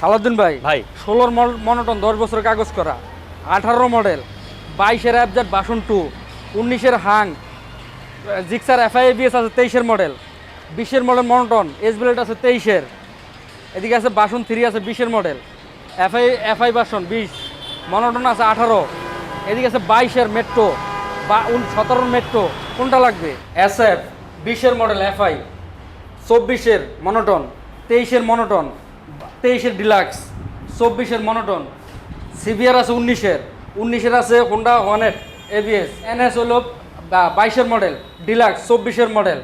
সালাউদ্দিন ভাই ভাই। ষোলোর মনোটন দশ বছর কাগজ করা আঠারো মডেল বাইশের অ্যাবজেট বাসন টু উনিশের হাং জিক্সার এফআইবিএস আছে তেইশের মডেল বিশের মডেল মনোটন এস বিলেট আছে তেইশের এদিকে আছে বাসন থ্রি আছে বিশের মডেল এফআই এফআই বাসন বিশ মনোটন আছে আঠারো এদিকে আছে বাইশের মেট্রো বা সতেরোর মেট্রো কোনটা লাগবে? এস এফ বিশের মডেল এফআই চব্বিশের মনোটন তেইশের মনোটন তেইশের ডিলাক্স চব্বিশের মনোটন সিভিআর আছে উনিশের উনিশের আছে হোন্ডা ওয়ানেট এবিএস এনএস হলো বাইশের মডেল ডিলাক্স চব্বিশের মডেল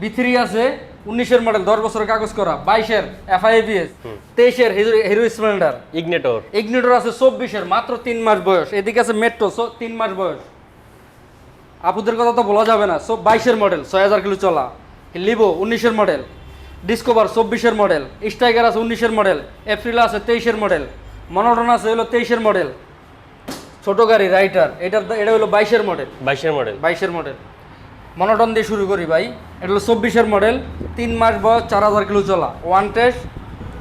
বি থ্রি আছে উনিশের মডেল দশ বছরের কাগজ করা বাইশের এফআই এবিএস তেইশের Hero Hero Splendor ignitor ignitor আছে চব্বিশের মাত্র তিন মাস বয়স এদিকে আছে মেট্রো তিন মাস বয়স। আপুদের কথা তো বলা যাবে না সব বাইশের মডেল ছয় হাজার কিলো চলা লিভো উনিশের মডেল ডিসকভার চব্বিশের মডেল স্ট্রাইকার আছে উনিশের মডেল এপ্রিল আছে তেইশের মডেল মনোটন আছে হলো তেইশের মডেল ছোট গাড়ি রাইটার এটার এটা হলো বাইশের মডেল বাইশের মডেল বাইশের মডেল মনোটন দিয়ে শুরু করি ভাই এটা হলো চব্বিশের মডেল তিন মাস বয়স চার হাজার কিলো চলা। ওয়ান টেস্ট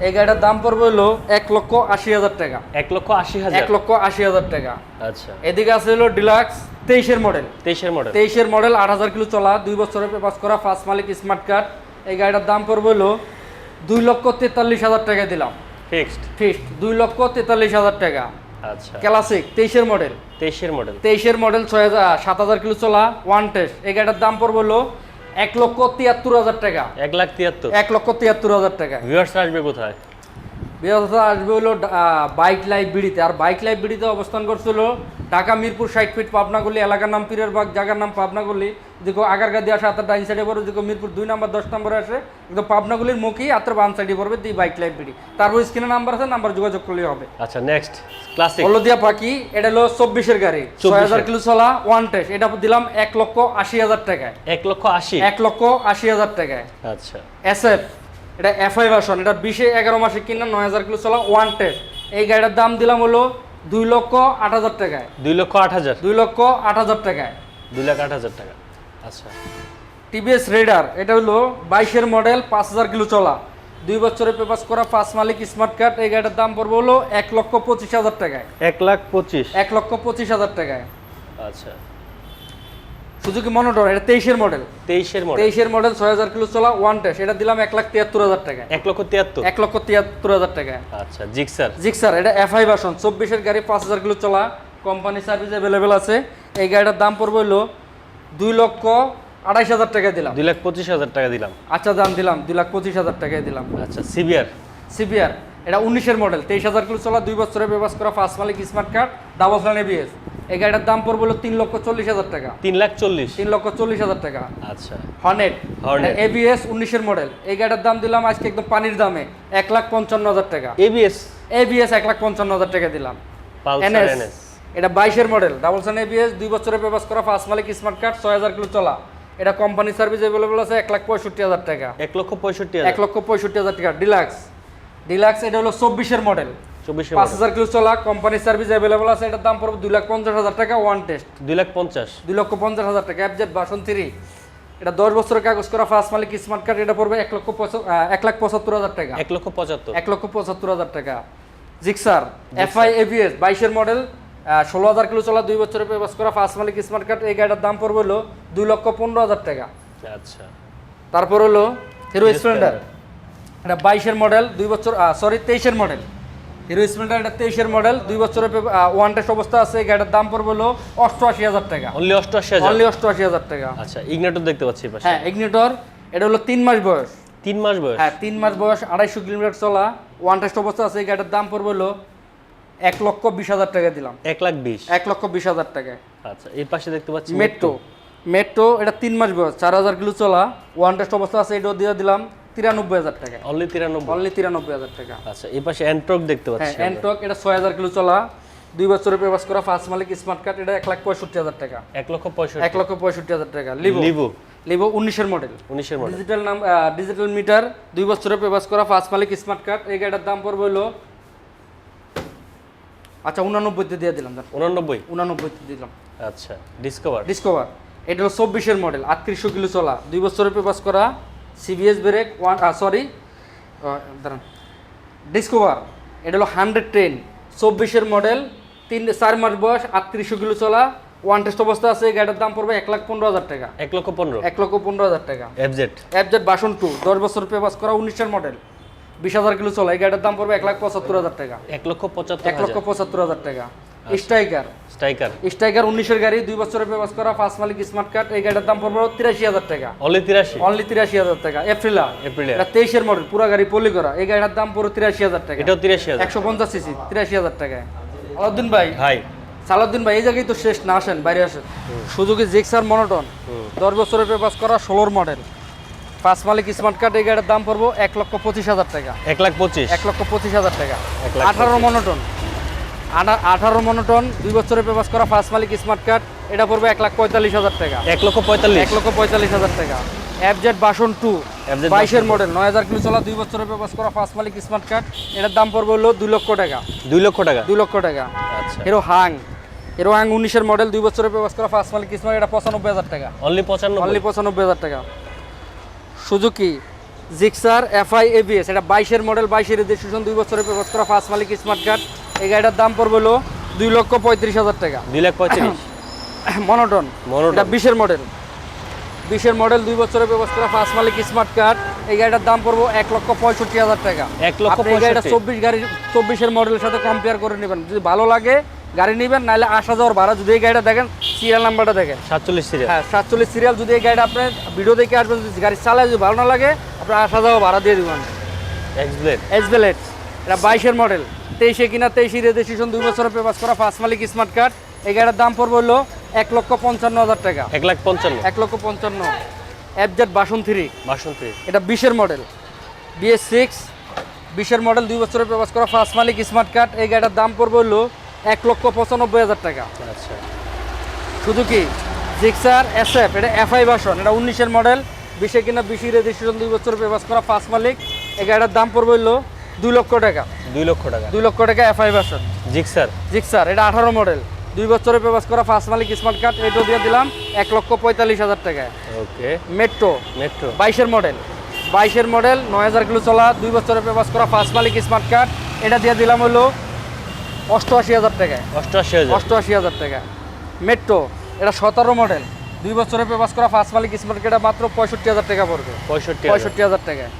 এই গাড়িটার দাম পড়বে হলো এক লক্ষ আশি হাজার টাকা। এক লক্ষ আশি হাজার? এক লক্ষ আশি হাজার টাকা। আচ্ছা। এদিকে আছে হলো ডিলাক্স তেইশের মডেল তেইশের মডেল তেইশের মডেল আট হাজার কিলো চলা দুই বছরের পাস করা ফার্স্ট মালিক স্মার্ট কার্ড এই গাড়িটার দাম পড়বে হলো দুই লক্ষ তেতাল্লিশ হাজার টাকা দিলাম। ফিক্সড? ফিক্সড দুই লক্ষ তেতাল্লিশ হাজার টাকা। আচ্ছা। ক্লাসিক তেইশের মডেল। তেইশের মডেল। তেইশের মডেল ছয় হাজার সাত হাজার কিলো চলা ওয়ান টেস্ট। এই গাড়িটার দাম পড়বে হলো এক লক্ষ তিয়াত্তর হাজার টাকা। এক লাখ তিয়াত্তর। এক লক্ষ তিয়াত্তর হাজার টাকা। ভিউয়ার্স আসবে কোথায়? বৃহস্পতি আসবে হলো বাইক লাইফ বিড়িতে। আর বাইক লাইফ বিড়িতে অবস্থান করছিল ঢাকা মিরপুর ষাট ফিট পাবনাগুলি এলাকার নাম পীরের বাগ জায়গার নাম পাবনাগুলি। দেখো আগারগা দিয়ে আসে হাতের ডাইন সাইডে পড়বে। দেখো মিরপুর দুই নাম্বার দশ নম্বরে আসে। একদম পাবনাগুলির মুখেই হাতের বাম সাইডে পড়বে দি বাইক লাইফ বিড়ি। তারপর স্ক্রিনে নাম্বার আছে নাম্বার যোগাযোগ করলেই হবে। আচ্ছা নেক্সট ক্লাসিক হলদিয়া পাখি এটা হলো চব্বিশের গাড়ি। ছয় হাজার কিলো চলা ওয়ান টেস্ট এটা দিলাম এক লক্ষ আশি হাজার টাকায়। এক লক্ষ আশি? এক লক্ষ আশি হাজার টাকায়। আচ্ছা। এসএফ এটা এফআই ভার্সন এটা বিশে এগারো মাসে কিনা নয় হাজার কিলো চলা ওয়ান টেস্ট এই গাড়িটার দাম দিলাম হলো দুই লক্ষ আট হাজার টাকায়। দুই লক্ষ আট হাজার? দুই লক্ষ আট হাজার টাকায়। দুই লাখ আট হাজার টাকা। আচ্ছা। টিভিএস রেডার এটা হলো বাইশের মডেল পাঁচ হাজার কিলো চলা। দুই বছরের পেপাস করা পাঁচ মালিক স্মার্ট কার্ড এই গাড়িটার দাম পড়বে হলো এক লক্ষ পঁচিশ হাজার টাকায়। এক লাখ পঁচিশ। এক লক্ষ পঁচিশ হাজার টাকায়। আচ্ছা। সুজুকি মনোটর এটা তেইশের মডেল তেইশের মডেল তেইশের মডেল ছয় হাজার কিলো চলা ওয়ান টেস্ট এটা দিলাম এক লাখ তিয়াত্তর হাজার টাকা। এক লক্ষ তিয়াত্তর? এক লক্ষ তিয়াত্তর হাজার টাকা। আচ্ছা জিক্সার জিক্সার এটা এফআই ভার্সন চব্বিশের গাড়ি পাঁচ হাজার কিলো চলা। কোম্পানি সার্ভিস অ্যাভেলেবেল আছে। এই গাড়িটার দাম পড়বে হলো দুই লক্ষ আড়াইশ হাজার টাকা দিলাম। দুই লাখ পঁচিশ হাজার টাকা দিলাম। আচ্ছা দাম দিলাম দুই লাখ পঁচিশ হাজার টাকায় দিলাম। আচ্ছা সিবিআর সিবিআর এটা উনিশের মডেল তেইশ হাজার কিলো চলা দুই বছরের ব্যবহার করা ফার্স্ট মালিক স্মার্ট কার্ড ডাবল ফ্লান এবিএস এই গাড়িটার দাম পড়বে হলো তিন লক্ষ চল্লিশ হাজার টাকা। তিন লাখ চল্লিশ? তিন লক্ষ চল্লিশ হাজার টাকা। আচ্ছা। Hornet Hornet। এবিএস উনিশের মডেল এই গাড়িটার দাম দিলাম আজকে একদম পানির দামে এক লাখ পঞ্চান্ন হাজার টাকা। এবিএস এবিএস এক লাখ পঞ্চান্ন হাজার টাকা দিলাম। এনএস এটা বাইশের মডেল ডাবল সান এবিএস দুই বছরের পেপাস করা ফার্স্ট মালিক স্মার্ট কার্ড ছয় হাজার কিলো চলা। এটা কোম্পানি সার্ভিস অ্যাভেলেবল আছে এক লাখ পঁয়ষট্টি হাজার টাকা। এক লক্ষ পঁয়ষট্টি এক লক্ষ পঁয়ষট্টি হাজার টাকা। ডিলাক্স ডিলাক্স এটা হলো চব্বিশের মডেল চব্বিশের পাঁচ হাজার কিলো চলা কোম্পানি সার্ভিস অ্যাভেলেবল আছে এটার দাম পড়বে দুই লাখ পঞ্চাশ হাজার টাকা ওয়ান টেস্ট দুই লাখ পঞ্চাশ। দুই লক্ষ পঞ্চাশ হাজার টাকা অ্যাবজেট বাসন থ্রি এটা দশ বছরের কাগজ করা ফার্স্ট মালিক স্মার্ট কার্ড এটা পড়বে এক লক্ষ এক লাখ পঁচাত্তর হাজার টাকা। এক লক্ষ পঁচাত্তর। এক লক্ষ পঁচাত্তর হাজার টাকা। জিক্সার এফআই এভিএস বাইশের মডেল ষোলো হাজার কিলো চলা দুই বছরের পেপাস করা ফার্স্ট মালিক স্মার্ট কার্ড এই গাড়িটার দাম পড়বে হলো দুই লক্ষ পনেরো হাজার টাকা। আচ্ছা। তারপর হলো হিরো স্প্লেন্ডার এটা বাইশের মডেল দুই বছর সরি তেইশের মডেল হিরো স্প্লেন্ডার এটা তেইশের মডেল দুই বছরের ওয়ান টেস্ট অবস্থা আছে এই গাড়িটার দাম পড়বে হলো অষ্টআশি হাজার টাকা। অনলি অষ্টআশি হাজার? অনলি অষ্টআশি হাজার টাকা। আচ্ছা ইগনেটর দেখতে পাচ্ছি হ্যাঁ ইগনিটর এটা হলো তিন মাস বয়স। তিন মাস বয়স? হ্যাঁ তিন মাস বয়স আড়াইশো কিলোমিটার চলা ওয়ান টেস্ট অবস্থা আছে এই গাড়িটার দাম পড়বে হলো এক লক্ষ বিশ হাজার টাকা দিলাম। এক লাখ বিশ? এক লক্ষ বিশ হাজার টাকা। আচ্ছা এই পাশে দেখতে পাচ্ছি মেট্রো মেট্রো এটা তিন মাস বয়স চার হাজার কিলো চলা ওয়ান টেস্ট অবস্থা আছে এটাও দিয়ে দিলাম তিরানব্বই হাজার টাকা অনলি তিরানব্বই? অনলি তিরানব্বই হাজার টাকা। আচ্ছা এই পাশে অ্যান্ট্রক দেখতে হ্যাঁ পাচ্ছি আমরা। এনটক এটা ছয় হাজার কিলো চলা দুই বছরের পেপাস করা ফার্স্ট মালিক স্মার্ট কার্ড এটা এক লাখ পঁয়ষট্টি হাজার টাকা। এক লক্ষ পঁয়ষট্টি। এক লক্ষ পঁয়ষট্টি হাজার টাকা। লিভো লিভো লিভো উনিশের মডেল উনিশের মডেল ডিজিটাল নাম ডিজিটাল মিটার দুই বছরের পেপাস করা ফার্স্ট মালিক স্মার্ট কার্ড। এই গাড়িটার দাম পড়বে হলো আচ্ছা উনানব্বইতে দিয়ে দিলাম। উনানব্বই? উনানব্বইতে দিলাম। আচ্ছা ডিসকভার ডিসকভার এটা হলো চব্বিশের মডেল আটত্রিশশো কিলো চলা দুই বছরের পেপাস করা সিবিএস ব্রেক ওয়ান সরি দাঁড়ান। ডিসকভার এটা হলো হান্ড্রেড টেন চব্বিশের মডেল তিন চার মাস বয়স আটত্রিশশো কিলো চলা ওয়ান টেস্ট অবস্থা আছে এই গাড়িটার দাম পড়বে এক লাখ পনেরো হাজার টাকা। এক লক্ষ পনেরো। এক লক্ষ পনেরো হাজার টাকা। এফজেড অ্যাপজেট বাসন টু দশ বছর পেপাস করা উনিশের মডেল বিশ হাজার কিলো চলা এই গাড়িটার দাম পড়বে এক লাখ পঁচাত্তর হাজার টাকা। এক লক্ষ পঁচাত্তর এক লক্ষ পঁচাত্তর হাজার টাকা। স্ট্রাইকার। স্ট্রাইকার। স্ট্রাইকার উনিশের গাড়ি দুই বছরের পেপাস করা পাঁচ মালিক স্মার্ট কার্ড। এই গাড়িটার দাম পড়বে তিরাশি হাজার টাকা। অনলি তিরাশি? অনলি তিরাশি হাজার টাকা। এপ্রিলা এপ্রিলে এটা তেইশের মডেল পুরো গাড়ি পলি করা। এই গাড়িটার দাম পুরো তিরাশি হাজার টাকা। এটাও তিরাশি হাজার। একশো পঞ্চাশ সিসি তিরাশি হাজার টাকায়। আলাউদ্দিন ভাই। ভাই। সালাউদ্দিন ভাই এই জায়গায় তো শেষ না আসেন বাইরে আসেন। সুযোগে জিক্সার মনোটন। দশ বছরের পেপাস করা ষোলোর মডেল পাঁচ মালিক স্মার্ট কার্ড এই গাড়ির দাম পড়ব এক লক্ষ পঁচিশ হাজার টাকা। এক লাখ পঁচিশ। এক লক্ষ পঁচিশ হাজার টাকা। আঠারো মনোটন। আঠারো মনোটন দুই বছরের পেপাস করা পাঁচ মালিক স্মার্ট কার্ড এটা পড়বে এক লাখ পঁয়তাল্লিশ হাজার টাকা। এক লক্ষ পঁয়তাল্লিশ। এক লক্ষ পঁয়তাল্লিশ হাজার টাকা। অ্যাপজেট বাসন টু বাইশের মডেল নয় হাজার কিলো চলা দুই বছরের পেপাস করা ফার্স্ট মালিক স্মার্ট কার্ড এটার দাম পড়বে হলো দুই লক্ষ টাকা। দুই লক্ষ টাকা? দুই লক্ষ টাকা। আচ্ছা। হিরো হাং হিরো হাং উনিশের মডেল দুই বছরের পেপাস করা ফার্স্ট মালিক স্মার্ট এটা পঁচানব্বই হাজার টাকা। অনলি পঁচানব্বই। অনলি পঁচানব্বই হাজার টাকা। সুজুকি জিক্সার এফআই এবিএস এটা বাইশের মডেল বাইশের রেজিস্ট্রেশন দুই বছরের পেপাস করা ফার্স্ট মালিক স্মার্ট কার্ড এই গাড়িটার দাম পড়বে হলো দুই লক্ষ পঁয়ত্রিশ হাজার টাকা। দুই লাখ পঁয়ত্রিশ। মনোটন। এটা বিশের মডেল। বিশের মডেল দুই বছরের ব্যবস্থা পাঁচ মালিক স্মার্ট কার্ড এই গাড়িটার দাম পড়ব এক লক্ষ পঁয়ষট্টি হাজার টাকা। এক লক্ষ এই গাড়িটা চব্বিশ গাড়ি চব্বিশের মডেলের সাথে কম্পেয়ার করে নেবেন। যদি ভালো লাগে গাড়ি নেবেন নাহলে আসা যাওয়ার ভাড়া। যদি এই গাড়িটা দেখেন সিরিয়াল নাম্বারটা দেখেন। সাতচল্লিশ সিরিয়াল হ্যাঁ সাতচল্লিশ সিরিয়াল যদি এই গাড়িটা আপনার ভিডিও দেখে আসবেন যদি গাড়ি চালায় যদি ভালো না লাগে আপনার আসা যাওয়া ভাড়া দিয়ে দেবেন। এক্স ব্লেড এসবেলেট এটা বাইশের মডেল। তেইশে কিনা তেইশে রেজিস্ট্রেশন দুই বছরের পেপাস করা পাঁচ মালিক স্মার্ট কার্ড। এই গাড়ির দাম পড়বে হলো এক লক্ষ পঞ্চান্ন হাজার টাকা। এক লাখ পঞ্চান্ন। এক লক্ষ পঞ্চান্ন। এফজেড বাসন থ্রি। Version three. এটা বিশের মডেল। BS six. বিশের মডেল দুই বছরের প্রবাস করা ফার্স্ট মালিক স্মার্ট কার্ড। এই গাড়িটার দাম পড়বে হলো এক লক্ষ পঁচানব্বই হাজার টাকা। আচ্ছা। শুধু কি জিক্সার এস এফ এটা এফআই বাসন এটা উনিশের মডেল। বিশে কিনা বিশি রেজিস্ট্রেশন দুই বছরের প্রবাস করা ফার্স্ট মালিক। এই গাড়িটার দাম পড়বে হলো দুই লক্ষ টাকা। দুই লক্ষ টাকা। দুই লক্ষ টাকা এফআই বাসন জিক্সার জিক্সার এটা আঠারো মডেল দুই বছরের প্রবাস করা ফার্স্ট মালিক স্মার্ট কার্ড এটাও দিয়ে দিলাম এক লক্ষ পঁয়তাল্লিশ হাজার টাকায়। ওকে মেট্রো মেট্রো বাইশের মডেল বাইশের মডেল নয় হাজার কিলো চলা দুই বছরের পেপাস করা ফার্স্ট মালিক স্মার্ট কার্ড এটা দিয়ে দিলাম হলো অষ্টআশি হাজার টাকায়। অষ্টআশি হাজার। অষ্টআশি হাজার টাকা মেট্রো এটা সতেরো মডেল দুই বছরের পেপাস করা ফার্স্ট মালিক স্মার্ট কার্ডে মাত্র পঁয়ষট্টি হাজার টাকা পড়বে। পঁয়ষট্টি পঁয়ষট্টি হাজার টাকায়।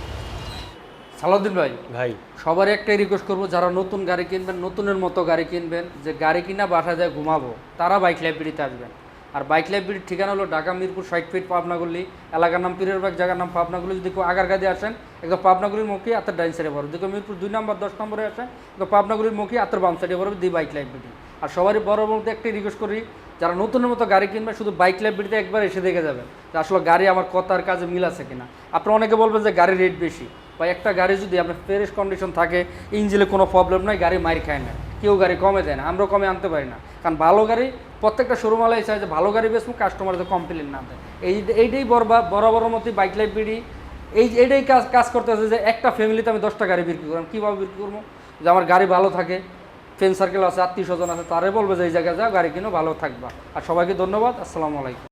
সালাউদ্দিন ভাই ভাই। সবারই একটাই রিকোয়েস্ট করব যারা নতুন গাড়ি কিনবেন নতুনের মতো গাড়ি কিনবেন যে গাড়ি কিনা বাসায় যায় ঘুমাবো তারা বাইক লাইব্রেরিতে আসবেন। আর বাইক লাইব্রেরির ঠিকানা হলো ঢাকা মিরপুর ষাট ফিট পাবনাগুলি এলাকার নাম পীরের বাগ জায়গার নাম পাবনাগুলি। যদি কেউ আগার গাদি আসেন একদম পাবনাগুলির মুখে আত্মার ডাইন সাইডে পড়বে। যদি মিরপুর দুই নম্বর দশ নম্বরে আসেন একদম পাবনাগুলির মুখে আত্মার বাম সাইডে পড়বে দি বাইক লাইব্রেরি আর সবারই বড় বলতে একটাই রিকোয়েস্ট করি যারা নতুনের মতো গাড়ি কিনবে শুধু বাইক লাইব্রেরিতে একবার এসে দেখে যাবেন যে আসলে গাড়ি আমার কথার কাজে মিল আছে কিনা। আপনারা অনেকে বলবেন যে গাড়ির রেট বেশি। বা একটা গাড়ি যদি আপনার ফ্রেশ কন্ডিশন থাকে ইঞ্জিনে কোনো প্রবলেম নাই, গাড়ি মাইর খায় না। কেউ গাড়ি কমে দেয় না, আমরাও কমে আনতে পারি না। কারণ ভালো গাড়ি, প্রত্যেকটা শোরুমালাই চায় যে ভালো গাড়ি বেসবো কাস্টমারদের কমপ্লেন না দেয়। এই, এইটাই বরবা বড় বড় মতো বাইক লাইব্রেরি এই, এইটাই কাজ কাজ করতে আছে যে একটা ফ্যামিলিতে আমি দশটা গাড়ি বিক্রি করলাম কীভাবে বিক্রি করব? যে আমার গাড়ি ভালো থাকে ফ্রেন্ড সার্কেল আছে আত্মীয় স্বজন আছে তারে বলবে যে এই জায়গায় যাও, গাড়ি কিনো, ভালো থাকবা। আর সবাইকে ধন্যবাদ, আসসালামু আলাইকুম।